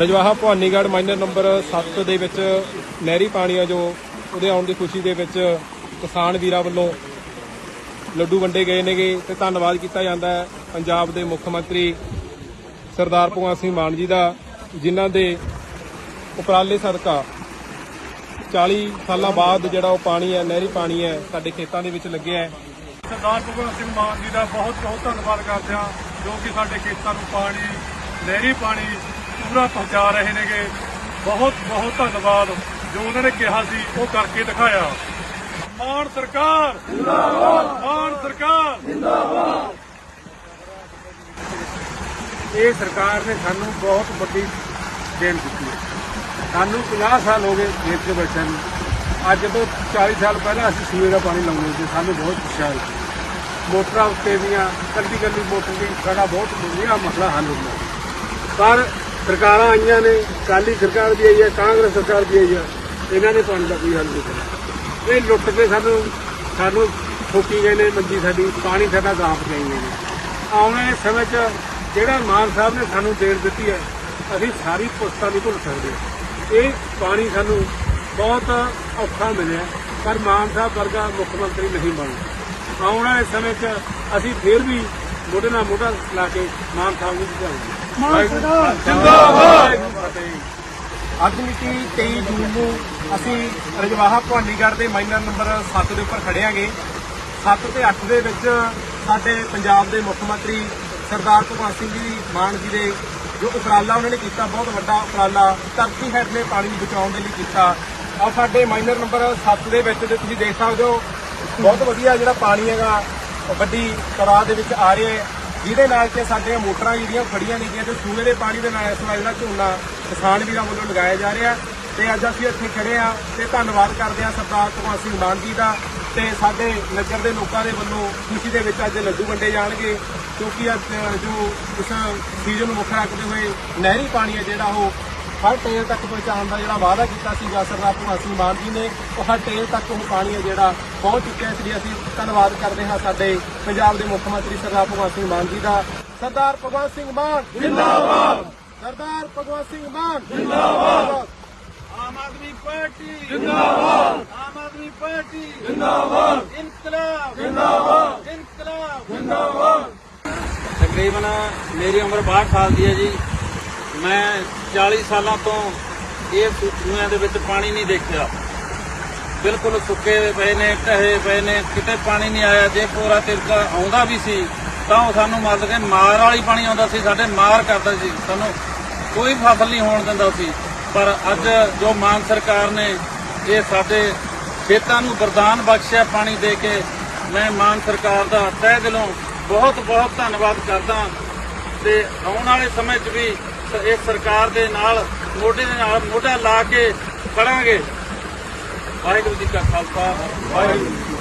ਰਜਵਾਹਾ Bhawanigarh minor number 7 ਦੇ ਵਿੱਚ ਨਹਿਰੀ ਪਾਣੀ ਆ ਜੋ ਉਹਦੇ ਆਉਣ ਦੀ ਖੁਸ਼ੀ ਦੇ ਵਿੱਚ ਕਿਸਾਨ ਵੀਰਾਂ ਵੱਲੋਂ ਲੱਡੂ ਵੰਡੇ ਗਏ ਨੇਗੇ ਤੇ ਧੰਨਵਾਦ ਕੀਤਾ ਜਾਂਦਾ ਹੈ ਪੰਜਾਬ ਦੇ ਮੁੱਖ ਮੰਤਰੀ ਸਰਦਾਰ ਭਗਵੰਤ ਸਿੰਘ ਮਾਨ ਜੀ ਦਾ, ਜਿਨ੍ਹਾਂ ਦੇ ਉਪਰਾਲੇ ਸਦਕਾ 40 ਸਾਲਾਂ ਬਾਅਦ ਜਿਹੜਾ ਉਹ ਪਾਣੀ ਹੈ, ਨਹਿਰੀ ਪਾਣੀ ਹੈ, ਸਾਡੇ ਖੇਤਾਂ ਦੇ ਵਿੱਚ ਲੱਗਿਆ ਹੈ। ਸਰਦਾਰ ਭਗਵੰਤ ਸਿੰਘ ਮਾਨ ਜੀ ਦਾ ਬਹੁਤ ਬਹੁਤ ਧੰਨਵਾਦ ਕਰਦੇ ਹਾਂ, ਜੋ ਕਿ ਸਾਡੇ ਖੇਤਾਂ ਨੂੰ ਪਾਣੀ, ਨਹਿਰੀ ਪਾਣੀ ਪੂਰਾ ਪਹੁੰਚਾ ਰਹੇ ਨੇਗੇ। ਬਹੁਤ ਬਹੁਤ ਧੰਨਵਾਦ। ਜੋ ਉਹਨਾਂ ਨੇ ਕਿਹਾ ਸੀ, ਉਹ ਕਰਕੇ ਦਿਖਾਇਆ। ਮਾਨ ਸਰਕਾਰ! ਜਿੰਦਾਬਾਦ ਮਾਨ ਸਰਕਾਰ! ਇਹ ਸਰਕਾਰ ਨੇ ਸਾਨੂੰ ਬਹੁਤ ਵੱਡੀ ਦੇਣ ਦਿੱਤੀ ਹੈ। ਸਾਨੂੰ 50 ਸਾਲ ਹੋ ਗਏ ਖੇਤ 'ਚ ਬੈਠਿਆਂ ਨੂੰ। ਅੱਜ ਤੋਂ 40 ਸਾਲ ਪਹਿਲਾਂ ਅਸੀਂ ਸੂਏ ਦਾ ਪਾਣੀ ਲਾਉਂਦੇ ਸੀ। ਸਾਨੂੰ ਬਹੁਤ ਖੁਸ਼ਹਾਲ ਸੀ ਮੋਟਰਾਂ ਉੱਤੇ ਦੀਆਂ ਕੱਲੀ ਕੱਲੀ ਮੋਟਰ ਦੀ ਸਾਡਾ ਬਹੁਤ ਵਧੀਆ ਮਸਲਾ ਹੱਲ ਹੁੰਦਾ ਪਰ ਸਰਕਾਰਾਂ ਆਈਆਂ ਨੇ ਕਾਲੀ ਸਰਕਾਰ ਵੀ ਆਈ ਹੈ, ਕਾਂਗਰਸ ਸਰਕਾਰ ਵੀ ਆਈ ਹੈ, ਇਹਨਾਂ ਨੇ ਪਾਣੀ ਦਾ ਕੋਈ ਹੱਲ ਨਹੀਂ ਕਰਿਆ ਇਹ ਲੁੱਟ ਕੇ ਸਾਨੂੰ ਸਾਨੂੰ ਠੋਕੀ ਗਏ ਨੇ ਮੰਜੀ ਸਾਡੀ, ਪਾਣੀ ਸਾਡਾ ਗਾਂ ਪਜਾਈ ਨੇ। ਆਉਣ ਵਾਲੇ ਸਮੇਂ 'ਚ ਜਿਹੜਾ ਮਾਨ ਸਾਹਿਬ ਨੇ ਸਾਨੂੰ ਦੇਣ ਦਿੱਤੀ ਹੈ, ਅਸੀਂ ਸਾਰੀ ਪੁਸਤਾਂ ਨਹੀਂ ਭੁੱਲ ਸਕਦੇ। ਇਹ ਪਾਣੀ ਸਾਨੂੰ ਬਹੁਤ ਔਖਾ ਮਿਲਿਆ, ਪਰ ਮਾਨ ਸਾਹਿਬ ਵਰਗਾ ਮੁੱਖ ਮੰਤਰੀ ਨਹੀਂ ਬਣਦਾ ਆਉਣ ਵਾਲੇ ਸਮੇਂ 'ਚ ਅਸੀਂ ਫੇਰ ਵੀ ਮੋਢੇ ਨਾਲ ਮੋਢਾ ਲਾ ਕੇ ਮਾਨ ਸਾਹਿਬ ਨੂੰ ਜਿਤਾਵਾਂਗੇ ਜਿੰਦਾਬਾਦ। ਅੱਜ ਮਿਤੀ 23 ਜੂਨ ਨੂੰ ਅਸੀਂ ਰਜਵਾਹਾ ਭਵਾਨੀਗੜ੍ਹ ਦੇ ਮਾਈਨਰ ਨੰਬਰ 7 ਦੇ ਉੱਪਰ ਖੜਿਆਂਗੇ 7 ਤੇ 8 ਦੇ ਵਿੱਚ ਸਾਡੇ ਪੰਜਾਬ ਦੇ ਮੁੱਖ ਮੰਤਰੀ ਸਰਦਾਰ ਭਗਵੰਤ ਸਿੰਘ ਜੀ ਮਾਨ ਜੀ ਦੇ ਜੋ ਉਪਰਾਲਾ ਉਹਨਾਂ ਨੇ ਕੀਤਾ, ਬਹੁਤ ਵੱਡਾ ਉਪਰਾਲਾ, ਧਰਤੀ ਹੇਠਲੇ ਪਾਣੀ ਨੂੰ ਬਚਾਉਣ ਦੇ ਲਈ ਕੀਤਾ। ਆ ਸਾਡੇ ਮਾਈਨਰ ਨੰਬਰ 7 ਦੇ ਵਿੱਚ ਜੇ ਤੁਸੀਂ ਦੇਖ ਸਕਦੇ ਹੋ, ਬਹੁਤ ਵਧੀਆ ਜਿਹੜਾ ਪਾਣੀ ਹੈਗਾ ਵੱਡੀ ਤਰਾਹ ਦੇ ਵਿੱਚ ਆ ਰਿਹਾ ਹੈ। ਜਿਹਦੇ ਨਾਲ ਕਿ ਸਾਡੀਆਂ ਮੋਟਰਾਂ ਜਿਹੜੀਆਂ ਖੜੀਆਂ ਨੇਗੀਆਂ ਤੇ ਸੂਏ ਦੇ ਪਾਣੀ ਦੇ ਨਾਲ ਇਸ ਵਾਰ ਜਿਹੜਾ ਝੋਨਾ ਕਿਸਾਨ ਵੀਰਾਂ ਵੱਲੋਂ ਲਗਾਇਆ ਜਾ ਰਿਹਾ। ਤੇ ਅੱਜ ਅਸੀਂ ਇੱਥੇ ਖੜੇ ਆ ਤੇ ਧੰਨਵਾਦ ਕਰਦੇ ਆ ਸਰਦਾਰ ਭਗਵੰਤ ਸਿੰਘ ਮਾਨ ਜੀ ਦਾ ਤੇ ਸਾਡੇ ਨਗਰ ਦੇ ਲੋਕਾਂ ਦੇ ਵੱਲੋਂ ਖੁਸ਼ੀ ਦੇ ਵਿੱਚ ਅੱਜ ਲੱਡੂ ਵੰਡੇ ਜਾਣਗੇ ਕਿਉਂਕਿ ਅੱਜ ਜੋ ਇਸ ਸੀਜ਼ਨ ਨੂੰ ਮੁੱਖ ਰੱਖਦੇ ਹੋਏ ਨਹਿਰੀ ਪਾਣੀ ਹੈ ਜਿਹੜਾ ਉਹ ਹਰ ਟੇਲ ਤੱਕ ਪਹੁੰਚਾਉਣ ਦਾ ਜਿਹੜਾ ਵਾਅਦਾ ਕੀਤਾ ਸੀ ਸਰਦਾਰ ਭਗਵੰਤ ਸਿੰਘ ਮਾਨ ਜੀ ਨੇ, ਉਹ ਹਰ ਟੇਲ ਤੱਕ ਉਹ ਪਾਣੀ ਹੈ ਜਿਹੜਾ ਪਹੁੰਚ ਚੁੱਕਿਆ ਇਸ ਲਈ ਅਸੀਂ ਧੰਨਵਾਦ ਕਰਦੇ ਹਾਂ ਸਾਡੇ ਪੰਜਾਬ ਦੇ ਮੁੱਖ ਮੰਤਰੀ ਸਰਦਾਰ ਭਗਵੰਤ ਸਿੰਘ ਮਾਨ ਜੀ ਦਾ। ਸਰਦਾਰ ਭਗਵੰਤ ਸਿੰਘ ਮਾਨ ਜਿੰਦਾਬਾਦ। ਸਰਦਾਰ ਭਗਵੰਤ ਸਿੰਘ ਮਾਨ ਜਿੰਦਾਬਾਦ। ਆਮ ਆਦਮੀ ਪਾਰਟੀ ਜਿੰਦਾਬਾਦ। ਆਮ ਆਦਮੀ ਪਾਰਟੀ ਜਿੰਦਾਬਾਦ। ਇਨਕਲਾਬ ਜਿੰਦਾਬਾਦ। ਇਨਕਲਾਬ ਤਕਰੀਬਨ ਮੇਰੀ ਉਮਰ 62 ਸਾਲ ਦੀ ਹੈ ਜੀ। ਮੈਂ 40 ਸਾਲਾਂ ਤੋਂ ਇਹ ਸੂਚੀਆਂ ਦੇ ਵਿੱਚ ਪਾਣੀ ਨਹੀਂ ਦੇਖਿਆ। ਬਿਲਕੁਲ ਸੁੱਕੇ ਪਏ ਨੇ, ਢਹੇ ਪਏ ਨੇ, ਕਿਤੇ ਪਾਣੀ ਨਹੀਂ ਆਇਆ। ਜੇ ਪੂਰਾ ਤਿਰਕਾ ਆਉਂਦਾ ਵੀ ਸੀ, ਤਾਂ ਉਹ ਸਾਨੂੰ ਮਤਲਬ ਕਿ ਮਾਰ ਵਾਲੀ ਪਾਣੀ ਆਉਂਦਾ ਸੀ, ਸਾਡੇ ਮਾਰ ਕਰਦਾ ਸੀ। ਸਾਨੂੰ ਕੋਈ ਫਸਲ ਨਹੀਂ ਹੋਣ ਦਿੰਦਾ ਸੀ। ਪਰ ਅੱਜ ਜੋ ਮਾਨ ਸਰਕਾਰ ਨੇ ਇਹ ਸਾਡੇ ਖੇਤਾਂ ਨੂੰ ਵਰਦਾਨ ਬਖਸ਼ਿਆ ਪਾਣੀ ਦੇ ਕੇ, ਮੈਂ ਮਾਨ ਸਰਕਾਰ ਦਾ ਤਹਿ ਦਿਲੋਂ ਬਹੁਤ ਬਹੁਤ ਧੰਨਵਾਦ ਕਰਦਾ। ਤੇ ਆਉਣ ਵਾਲੇ ਸਮੇਂ 'ਚ ਵੀ ਇਸ ਸਰਕਾਰ ਦੇ ਨਾਲ, ਮੋਢੇ ਦੇ ਨਾਲ ਮੋਢਾ ਲਾ ਕੇ ਖੜਾਂਗੇ। ਵਾਹਿਗੁਰੂ ਜੀ ਕਾ ਖਾਲਸਾ, ਵਾਹਿਗੁਰੂ ਜੀ